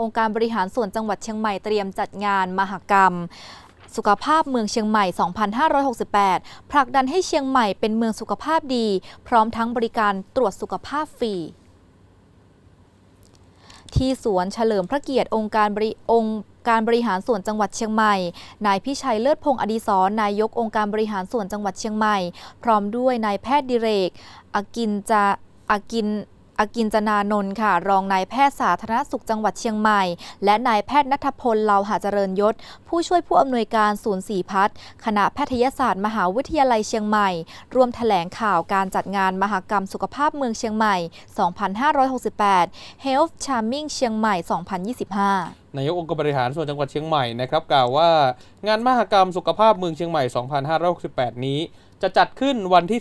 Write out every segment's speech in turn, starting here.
องค์การบริหารส่วนจังหวัดเชียงใหม่เตรียมจัดงานมหกรรมสุขภาพเมืองเชียงใหม่ 2568 ผลักดันให้เชียงใหม่เป็นเมืองสุขภาพดี พร้อมทั้งบริการตรวจสุขภาพฟรีที่สวนเฉลิมพระเกียรติองค์การบริองค์การบริหารส่วนจังหวัดเชียงใหม่ นายพิชัยเลิศพงศ์อดีศรนายกองค์การบริหารส่วนจังหวัดเชียงใหม่ พร้อมด้วยนายแพทย์ดิเรกอากินจะอากิน อากินจนานนท์ค่ะ รองนายแพทย์สาธารณสุขจังหวัดเชียงใหม่ และนายแพทย์นัทพลเลาหาเจริญยศ ผู้ช่วยผู้อำนวยการศูนย์สีพัฒน์คณะแพทยศาสตร์มหาวิทยาลัยเชียงใหม่ ร่วมแถลงข่าวการจัดงานมหกรรมสุขภาพเมืองเชียงใหม่ 2568 Health Charming เชียงใหม่ 2025 นายกองค์การบริหารส่วนจังหวัดเชียงใหม่นะครับกล่าวว่างานมหกรรมสุขภาพเมืองเชียงใหม่ 2568 นี้ จะจัดขึ้นวันที่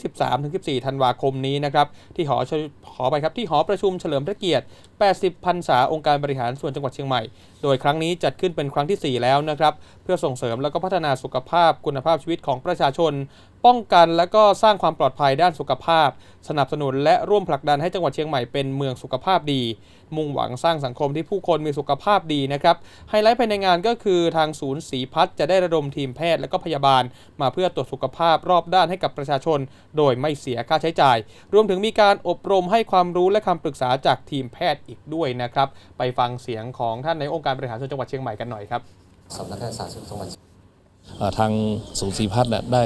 13-14 ธันวาคมนี้นะครับที่หอชหอไปครับที่หอประชุมเฉลิมพระเกียรติ 80 พรรษาองค์การบริหารส่วนจังหวัดเชียงใหม่ โดยครั้งนี้จัดขึ้นเป็นครั้งทีสี่4 แล้วนะครับเพื่อส่งเสริมแล้วก็พัฒนาสุขภาพคุณภาพชีวิตของประชาชน ป้องกันและก็สร้างความปลอดภัยด้านสุขภาพ สนับสนุนและร่วมผลักดันให้จังหวัดเชียงใหม่เป็นเมืองสุขภาพดี มุ่งหวังสร้างสังคมที่ผู้คนมีสุขภาพดีนะครับไฮไลท์ภายในงานก็คือทางศูนย์ศรีพัฒน์จะได้ระดมทีมแพทย์และก็พยาบาล มาเพื่อตรวจสุขภาพรอบด้านให้กับประชาชน โดยไม่เสียค่าใช้จ่าย รวมถึงมีการอบรมให้ความรู้และคำปรึกษาจากทีมแพทย์อีกด้วยนะครับไปฟังเสียงของท่านในองค์การบริหารส่วนจังหวัดเชียงใหม่กันหน่อยครับสำนักงานสาธารณสุขจังหวัดทางศูนย์ศรีพัฒน์ได้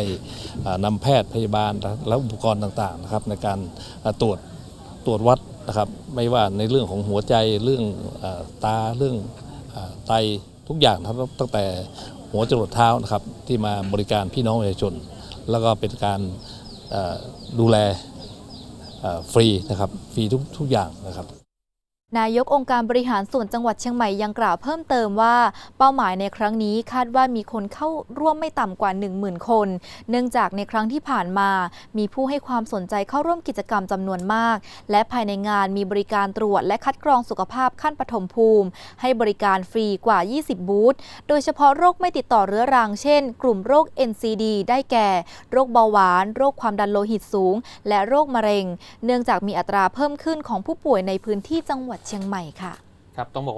นำแพทย์พยาบาลและอุปกรณ์ต่างๆนะครับในการตรวจตรวจวัดนะครับไม่ว่าในเรื่องของหัวใจเรื่องตาเรื่อง ไตทุกอย่างครับตั้งแต่หัวจรดเท้านะครับที่มาบริการพี่น้องประชาชน แล้วก็เป็นการดูแลฟรีนะครับฟรีทุกทุกอย่างนะครับ นายกองค์การบริหารส่วนจังหวัดเชียงใหม่ยังกล่าวเพิ่มเติมว่า เป้าหมายในครั้งนี้คาดว่ามีคนเข้าร่วมไม่ต่ำกว่า 10,000 คน เนื่องจากในครั้งที่ผ่านมา มีผู้ให้ความสนใจเข้าร่วมกิจกรรมจำนวนมาก และภายในงานมีบริการตรวจและคัดกรองสุขภาพขั้นปฐมภูมิ ให้บริการฟรีกว่า 20 บูธโดยเฉพาะโรคไม่ติดต่อเรื้อรังเช่น กลุ่มโรค NCD ได้แก่ โรคเบาหวาน โรคความดันโลหิตสูง และโรคมะเร็ง เนื่องจากมีอัตราเพิ่มขึ้นของผู้ป่วยในพื้นที่จังหวัดวัดเชียงใหม่ค่ะ ครับ ต้องบอกว่า